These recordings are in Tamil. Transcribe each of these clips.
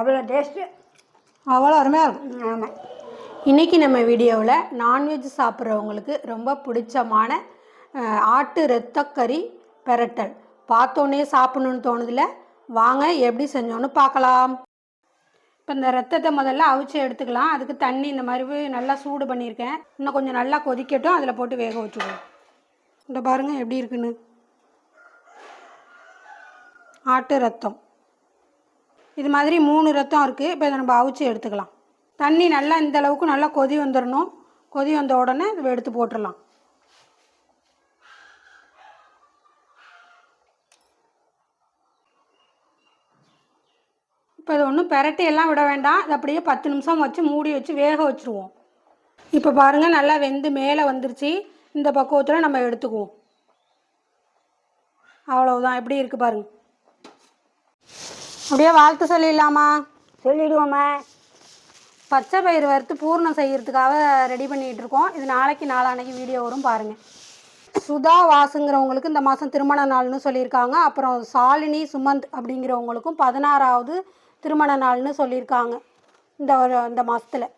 அவ்வளோ டேஸ்ட்டு அவ்வளோ அருமையாக இருக்கும் ஆமாம் இன்றைக்கி நம்ம வீடியோவில் நான்வெஜ் சாப்பிட்றவங்களுக்கு ரொம்ப பிடிச்சமான ஆட்டு ரத்தக்கறி பெரட்டல். பார்த்தோன்னே சாப்பிடணுன்னு தோணுதில்ல? வாங்க எப்படி செஞ்சோன்னு பார்க்கலாம். இப்போ இந்த ரத்தத்தை முதல்ல அவிச்சு எடுத்துக்கலாம். அதுக்கு தண்ணி இந்த மாதிரி நல்லா சூடு பண்ணியிருக்கேன். இன்னும் கொஞ்சம் நல்லா கொதிக்கட்டும். அதில் போட்டு வேக வச்சுடுவோம். இந்த பாருங்கள் எப்படி இருக்குன்னு. ஆட்டு ரத்தம். இது மாதிரி மூணு ரத்தம் இருக்குது இப்போ இதை நம்ம அவிச்சு எடுத்துக்கலாம். தண்ணி நல்லா இந்த அளவுக்கு நல்லா கொதி வந்துடணும் கொதி வந்த உடனே இதை எடுத்து போட்டுடலாம் இப்போ இது ஒன்றும் பெரட்டி எல்லாம் விட வேண்டாம். இது அப்படியே பத்து நிமிஷம் வச்சு மூடி வச்சு வேக வச்சுருவோம். இப்போ பாருங்கள் நல்லா வெந்து மேலே வந்துருச்சு. இந்த பக்குவத்தில் நம்ம எடுத்துக்குவோம். அவ்வளவுதான். எப்படி இருக்குது பாருங்கள் அப்படியே வாழ்த்து சொல்லிடலாமா? சொல்லிடுவோம்மா. பச்சை பயிர் வறுத்து பூர்ணம் செய்யறதுக்காக ரெடி பண்ணிகிட்டு இருக்கோம். இது நாளைக்கு நாளான்னைக்கு வீடியோ வரும் பாருங்கள் சுதா வாசுங்கிறவங்களுக்கு இந்த மாதம் திருமண நாள்னு சொல்லியிருக்காங்க. அப்புறம் சாலினி சுமந்த் அப்படிங்கிறவங்களுக்கும் பதினாறாவது திருமண நாள்னு சொல்லியிருக்காங்க. இந்த ஒரு இந்த மாதத்தில்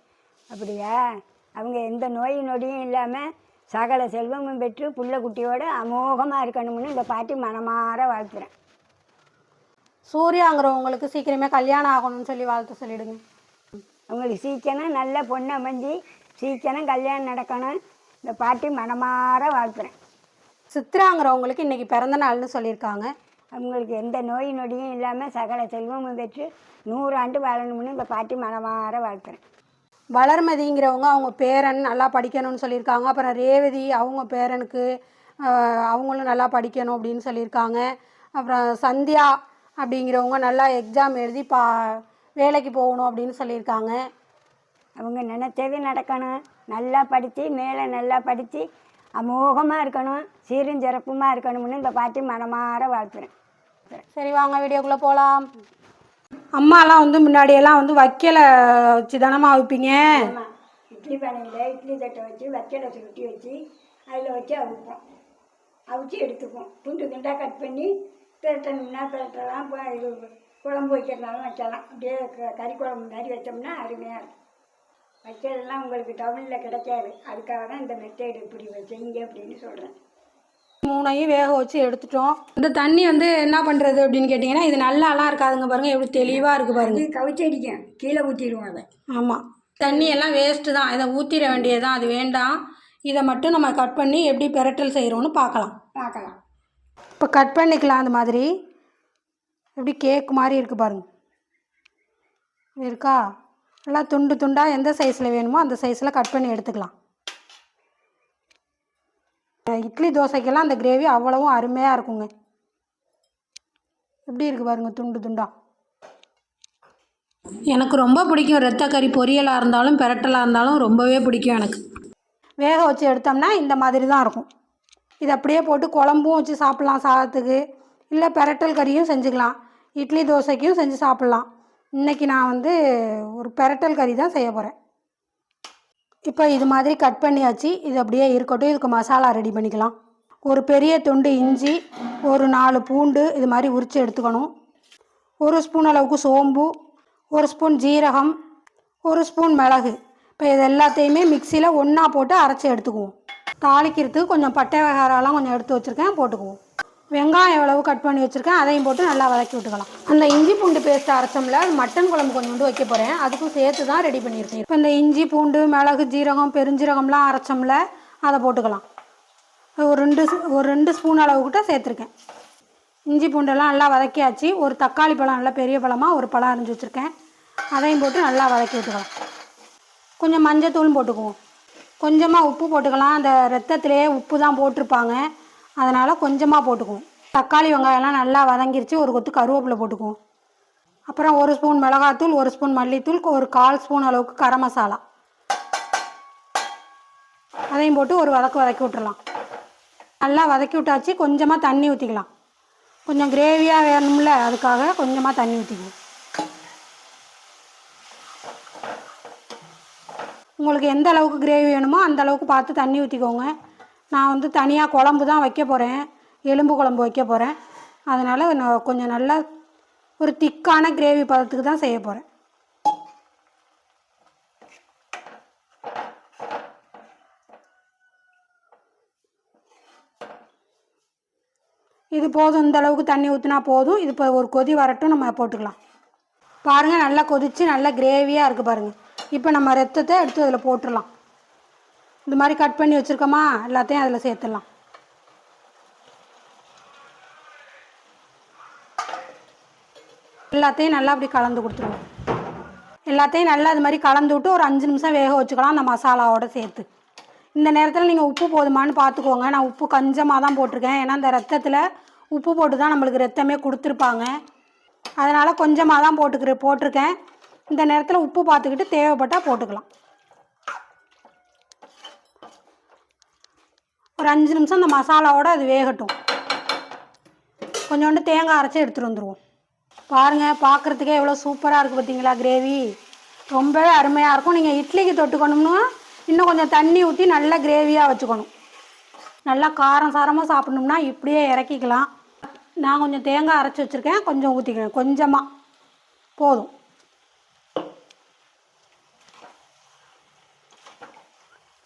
அப்படியா? அவங்க எந்த நோய் நொடியும் இல்லாமல் சகல செல்வமும் பெற்று புள்ள குட்டியோட அமோகமாக இருக்கணும்னு இந்த பாட்டி மனமாற வாழ்த்துறேன். சூர்யாங்கிறவங்களுக்கு சீக்கிரமே கல்யாணம் ஆகணும்னு சொல்லி வாழ்த்து சொல்லிடுங்க. அவங்களுக்கு சீக்கிரம் நல்ல பொண்ணு அமைஞ்சு சீக்கிரம் கல்யாணம் நடக்கணும். இந்த பாட்டி மனமாற வாழ்த்துறேன். சித்ராங்கிறவங்களுக்கு இன்றைக்கி பிறந்த நாள்னு சொல்லியிருக்காங்க. அவங்களுக்கு எந்த நோய் நொடியும் இல்லாமல் சகல செல்வமும் பெற்று நூறாண்டு வாழணும்னு இந்த பாட்டி மனமாற வாழ்த்துறேன். வளர்மதிங்கிறவங்க அவங்க பேரன் நல்லா படிக்கணும்னு சொல்லியிருக்காங்க. அப்புறம் ரேவதி அவங்க பேரனுக்கு அவங்களும் நல்லா படிக்கணும் அப்படின்னு சொல்லியிருக்காங்க. அப்புறம் சந்தியா அப்படிங்கிறவங்க நல்லா எக்ஸாம் எழுதி பா வேலைக்கு போகணும் அப்படின்னு சொல்லியிருக்காங்க. அவங்க நினச்சது நடக்கணும். நல்லா படித்து மேலே நல்லா படித்து அமோகமாக இருக்கணும் சீரும் சிறப்புமாக இருக்கணும்னு இந்த பாட்டி மனமாற வாழ்த்துறேன். சரி வாங்க வீடியோக்குள்ளே போகலாம் அம்மாலாம் வந்து முன்னாடியெல்லாம் வந்து வைக்கல வச்சு தானம்மா வைப்பீங்க இட்லி பானையில் இட்லி தட்டை வச்சு வச்சலை சுருட்டி வச்சு அதில் வச்சு அவிப்போம். அவிச்சு எடுத்துப்போம். துண்டு துண்டாக கட் பண்ணி பிரட்டணும்னா பிரட்டலாம் இது குழம்பு வைக்கிறதுனாலும் வைக்கலாம். அப்படியே கறி குழம்பு மாதிரி வச்சோம்னா அருமையாக இருக்கும். வைக்கிறதெல்லாம் உங்களுக்கு டவுனில் கிடைக்காது. அதுக்காக தான் இந்த மெத்தேடு இப்படி செய்யுங்க அப்படின்னு சொல்கிறேன் மூணையும் வேக வச்சு எடுத்துட்டோம். இந்த தண்ணி வந்து என்ன பண்ணுறது அப்படின்னு கேட்டிங்கன்னா இது நல்லாலாம் இருக்காதுங்க பாருங்கள் எப்படி தெளிவாக இருக்குது பாருங்க. இது கவிச்சடிக்கும் கீழே ஊற்றிடுவோம் அதை. ஆமாம் தண்ணி எல்லாம் வேஸ்ட்டு தான். இதை ஊற்றிட வேண்டியதுதான் அது வேண்டாம். இதை மட்டும் நம்ம கட் பண்ணி எப்படி பெரட்டல் செய்கிறோன்னு பார்க்கலாம். பார்க்கலாம். இப்போ கட் பண்ணிக்கலாம் அந்த மாதிரி. எப்படி கேக் மாதிரி இருக்குது பாருங்க. இருக்கா? நல்லா துண்டு துண்டாக எந்த சைஸில் வேணுமோ அந்த சைஸில் கட் பண்ணி எடுத்துக்கலாம். இட்லி தோசைக்கெல்லாம் அந்த கிரேவி அவ்வளவும் அருமையாக இருக்குங்க. எப்படி இருக்குது பாருங்க துண்டு துண்டா. எனக்கு ரொம்ப பிடிக்கும் ரத்தக்கறி பொரியலாக இருந்தாலும் பெரட்டலாக இருந்தாலும் ரொம்பவே பிடிக்கும் எனக்கு. வேக வச்சு எடுத்தோம்னா இந்த மாதிரி தான் இருக்கும். இது அப்படியே போட்டு குழம்பும் வச்சு சாப்பிட்லாம் சாதத்துக்கு. இல்லை பெரட்டல் கறியும் செஞ்சுக்கலாம். இட்லி தோசைக்கும் செஞ்சு சாப்பிட்லாம். இன்றைக்கி நான் வந்து ஒரு பெரட்டல் கறி தான் செய்ய போகிறேன் இப்போ இது மாதிரி கட் பண்ணியாச்சு. இது அப்படியே இருக்கட்டும். இதுக்கு மசாலா ரெடி பண்ணிக்கலாம். ஒரு பெரிய துண்டு இஞ்சி ஒரு நாலு பூண்டு இது மாதிரி உரித்து எடுத்துக்கணும். ஒரு ஸ்பூன் அளவுக்கு சோம்பு ஒரு ஸ்பூன் ஜீரகம் ஒரு ஸ்பூன் மிளகு. இப்போ இது எல்லாத்தையுமே மிக்சியில் ஒன்றா போட்டு அரைச்சி எடுத்துக்குவோம். தாளிக்கிறதுக்கு கொஞ்சம் பட்டை வகாரெல்லாம் கொஞ்சம் எடுத்து வச்சுருக்கேன் போட்டுக்குவோம். வெங்காயம் எவ்வளவு கட் பண்ணி வச்சுருக்கேன் அதையும் போட்டு நல்லா வதக்கி விட்டுக்கலாம். அந்த இஞ்சி பூண்டு பேஸ்ட் அரைச்சோம்ல மட்டன் குழம்பு கொஞ்சோண்டு வைக்க போகிறேன் அதுக்கும் சேர்த்து தான் ரெடி பண்ணியிருக்கேன். இப்போ இந்த இஞ்சி பூண்டு மிளகு ஜீரகம் பெருஞ்சீரகம்லாம் அரைச்சோம்ல அதை போட்டுக்கலாம். ஒரு ரெண்டு ஒரு ரெண்டு ஸ்பூன் அளவுக்கிட்ட சேர்த்துருக்கேன். இஞ்சி பூண்டெல்லாம் நல்லா வதக்கியாச்சு. ஒரு தக்காளி பழம் நல்லா பெரிய பழமாக ஒரு பழம் அரிஞ்சு வச்சுருக்கேன். அதையும் போட்டு நல்லா வதக்கி விட்டுக்கலாம். கொஞ்சம் மஞ்சத்தூளும் போட்டுக்குவோம். கொஞ்சமாக உப்பு போட்டுக்கலாம். அந்த ரத்தத்திலேயே உப்பு தான் போட்டிருப்பாங்க. அதனால் கொஞ்சமாக போட்டுக்குவோம். தக்காளி வெங்காயம்லாம் நல்லா வதங்கிருச்சு. ஒரு கொத்து கருவேப்பிலை போட்டுக்குவோம். அப்புறம் ஒரு ஸ்பூன் மிளகாத்தூள் ஒரு ஸ்பூன் மல்லித்தூள் ஒரு கால் ஸ்பூன் அளவுக்கு கரம் மசாலா. அதையும் போட்டு ஒரு வதக்கு வதக்கி விட்டுறலாம். நல்லா வதக்கி விட்டாச்சு. கொஞ்சமாக தண்ணி ஊற்றிக்கலாம் கொஞ்சம் கிரேவியாக வேணும்ல அதுக்காக கொஞ்சமாக தண்ணி ஊற்றிக்குவோம் உங்களுக்கு எந்த அளவுக்கு கிரேவி வேணுமோ அந்த அளவுக்கு பார்த்து தண்ணி ஊற்றிக்கோங்க நான் வந்து தனியாக குழம்பு தான் வைக்க போகிறேன் எலும்பு குழம்பு வைக்க போகிறேன் அதனால் நான் கொஞ்சம் நல்லா ஒரு திக்கான கிரேவி பதத்துக்கு தான் செய்ய போகிறேன் இது போதும். இந்த அளவுக்கு தண்ணி ஊற்றினா போதும். இது இப்போ ஒரு கொதி வரட்டும். நம்ம போட்டுக்கலாம். பாருங்கள் நல்லா கொதித்து நல்லா கிரேவியாக இருக்குது பாருங்கள் இப்போ நம்ம ரத்தத்தை எடுத்து அதில் போட்டுடலாம் இந்த மாதிரி கட் பண்ணி வச்சுருக்கோமா? எல்லாத்தையும் அதில் சேர்த்துடலாம். எல்லாத்தையும் நல்லா அப்படி கலந்து கொடுத்துருவோம். எல்லாத்தையும் நல்லா அது மாதிரி கலந்து விட்டு ஒரு அஞ்சு நிமிஷம் வேக வச்சுக்கலாம் அந்த மசாலாவோட சேர்த்து. இந்த நேரத்தில் நீங்கள் உப்பு போதுமான்னு பார்த்துக்கோங்க நான் உப்பு கொஞ்சமாக தான் போட்டிருக்கேன். ஏன்னா இந்த ரத்தத்தில் உப்பு போட்டு தான் நம்மளுக்கு ரத்தமே கொடுத்துருப்பாங்க. அதனால் கொஞ்சமாக தான் போட்டுக்கிற போட்டிருக்கேன். இந்த நேரத்தில் உப்பு பார்த்துக்கிட்டு தேவைப்பட்டால் போட்டுக்கலாம். ஒரு அஞ்சு நிமிஷம் இந்த மசாலாவோட அது வேகட்டும். கொஞ்சோண்டு தேங்காய் அரைச்சி எடுத்துகிட்டு வந்துடுவோம் பாருங்கள் பார்க்குறதுக்கே எவ்வளோ சூப்பராக இருக்குது பார்த்தீங்களா கிரேவி? ரொம்பவே அருமையாக இருக்கும். நீங்கள் இட்லிக்கு தொட்டுக்கணும்னா இன்னும் கொஞ்சம் தண்ணி ஊற்றி நல்லா கிரேவியாக வச்சுக்கணும். நல்லா காரம் சாரமாக சாப்பிட்ணும்னா இப்படியே இறக்கிக்கலாம். நான் கொஞ்சம் தேங்காய் அரைச்சி வச்சுருக்கேன். கொஞ்சம் ஊற்றிக்கிறேன் கொஞ்சமாக போதும்.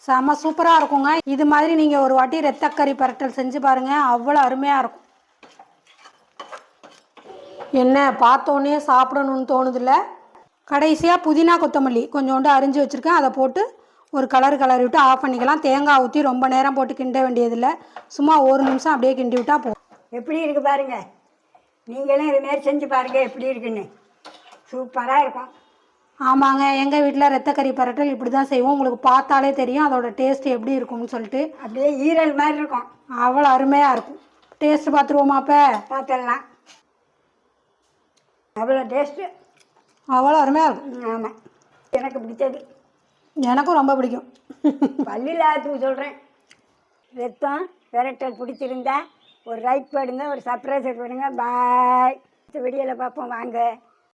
செம்ம சூப்பராக இருக்குங்க. இது மாதிரி நீங்கள் ஒரு வாட்டி ரத்தக்கறி பரட்டல் செஞ்சு பாருங்கள் அவ்வளோ அருமையாக இருக்கும். என்ன பார்த்தோன்னே சாப்பிடணும்னு தோணுதில்ல? கடைசியாக புதினா கொத்தமல்லி கொஞ்சோண்டு அரிஞ்சு வச்சுருக்கேன். அதை போட்டு ஒரு கலர் கலரி விட்டு ஆஃப் பண்ணிக்கலாம். தேங்காய் ஊற்றி ரொம்ப நேரம் போட்டு கிண்ட வேண்டியதில்லை. சும்மா ஒரு நிமிஷம் அப்படியே கிண்டி விட்டால் போதும் எப்படி இருக்குது பாருங்க. நீங்களும் இதுமாரி செஞ்சு பாருங்கள் எப்படி இருக்குன்னு. சூப்பராக இருக்கும். ஆமாங்க எங்கள் வீட்டில் ரத்தக்கறி பரட்டல் இப்படி தான் செய்வோம். உங்களுக்கு பார்த்தாலே தெரியும் அதோட டேஸ்ட் எப்படி இருக்கும்னு சொல்லிட்டு. அப்படியே ஈரல் மாதிரி இருக்கும். அவ்வளோ அருமையாக இருக்கும். டேஸ்ட் பார்த்துருவோமா அப்போ? பார்த்துடலாம். அவ்வளோ டேஸ்ட்டு அவ்வளோ அருமையாக இருக்கும். ஆமாம் எனக்கு பிடிச்சது. எனக்கும் ரொம்ப பிடிக்கும். பள்ளியிலாத்துக்கு சொல்கிறேன் ரத்தம் விரட்டல் பிடிச்சிருந்தா ஒரு ரைட் போடுங்க ஒரு சப்ரைசர் போடுங்க பாய் வீடியோவில் பார்ப்போம். வாங்க.